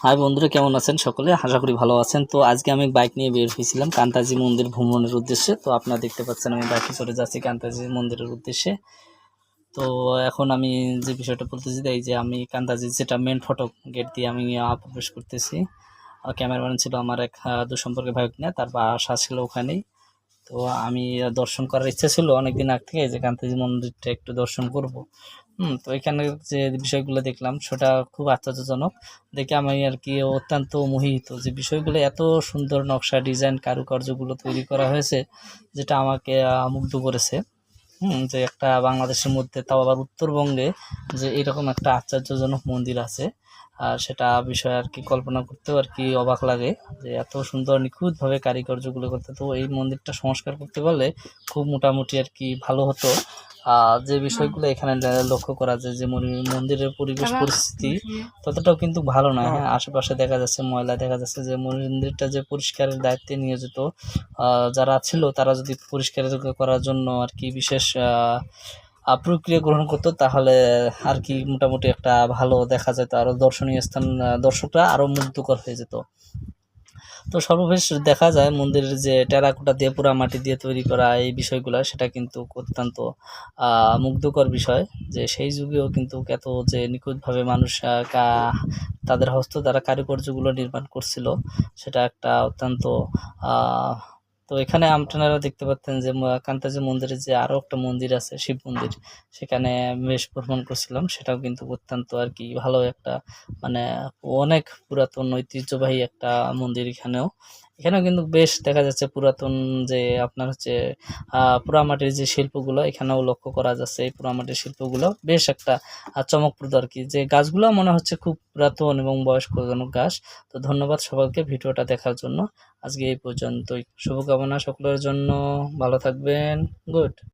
High বন্ধুরা কেমন আছেন সকলে? আশা করি ভালো আছেন। তো আজকে আমি বাইক নিয়ে বের হয়েছিলাম কান্তাজি মন্দির ভ্রমণের উদ্দেশ্যে। তো আপনারা দেখতে পাচ্ছেন আমি বাইকে চলে যাচ্ছি কান্তাজি মন্দিরের উদ্দেশ্যে। তো এখন আমি যে বিষয়টা বলতেছি এই যে আমি কান্তাজি যেটা মেন ফটক গেট দিয়ে আমি প্রবেশ করতেছি। ক্যামেরাম্যান ছিল আমার এক আহ, দুঃসম্পর্কে ভাই না তার বাসা ছিল ওখানেই। তো আমি দর্শন করার ইচ্ছা ছিল অনেকদিন আগ থেকে যে কান্তাজি মন্দিরটা একটু দর্শন করব। হুম, তো এখানে যে বিষয়গুলো দেখলাম সেটা খুব আশ্চর্যজনক। দেখে আমি আর কি অত্যন্ত মোহিত যে বিষয়গুলো এত সুন্দর নকশা, ডিজাইন, কারুকার্যগুলো তৈরি করা হয়েছে, যেটা আমাকে মুগ্ধ করেছে। যে একটা বাংলাদেশের মধ্যে তাও আবার উত্তরবঙ্গে যে এরকম একটা আশ্চর্যজনক মন্দির আছে। আর সেটা বিষয়ে আর কি কল্পনা করতেও আর কি অবাক লাগে যে এত সুন্দর নিখুঁতভাবে কারিগর্যগুলো করতে। তো এই মন্দিরটা সংস্কার করতে পারলে খুব মোটামুটি আর কি ভালো হতো। যে বিষয়গুলো এখানে লক্ষ্য করা যায় যে মনি- মন্দিরের পরিবেশ পরিস্থিতি ততটাও কিন্তু ভালো নয় হ্যাঁ। আশেপাশে দেখা যাচ্ছে ময়লা দেখা যাচ্ছে যে মন্দিরটা যে পরিষ্কারের দায়িত্বে নিয়োজিত যারা ছিল তারা যদি পরিষ্কার করার জন্য আর কি বিশেষ প্রক্রিয়া গ্রহণ করতো তাহলে আর কি মোটামুটি একটা ভালো দেখা যেত। আরও দর্শনীয় স্থান দর্শকরা আরও মুগ্ধকর হয়ে যেত। তো সর্বশেষ দেখা যায় মন্দিরের যে টেরাকোটা দিয়ে পুরা মাটি দিয়ে তৈরি করা এই বিষয়গুলো, সেটা কিন্তু অত্যন্ত মুগ্ধকর বিষয়। যে সেই যুগেও কিন্তু এত যে নিখুঁতভাবে মানুষ তাদের হস্ত দ্বারা কারুকার্যগুলো নির্মাণ করছিল, সেটা একটা অত্যন্ত তো এখানে আপনারা দেখতে পাচ্ছেন যে কান্তাজি মন্দিরে যে আরও একটা মন্দির আছে, শিব মন্দির, সেখানে বেশ ভ্রমণ করছিলাম। সেটাও কিন্তু অত্যন্ত আর কি ভালো একটা মানে অনেক পুরাতন ঐতিহ্যবাহী একটা মন্দির এখানেও। এখানেও কিন্তু বেশ দেখা যাচ্ছে পুরাতন যে আপনার হচ্ছে পোড়ামাটির যে শিল্পগুলো, এখানেও লক্ষ্য করা যাচ্ছে এই পোড়ামাটির শিল্পগুলো। বেশ একটা চমকপ্রদ আর কি। যে গাছগুলো মনে হচ্ছে খুব পুরাতন এবং বয়স্কজনক গাছ। তো ধন্যবাদ সবাইকে ভিডিওটা দেখার জন্য। আজকে এই পর্যন্তই। শুভকামনা সকলের জন্য। ভালো থাকবেন। গুড।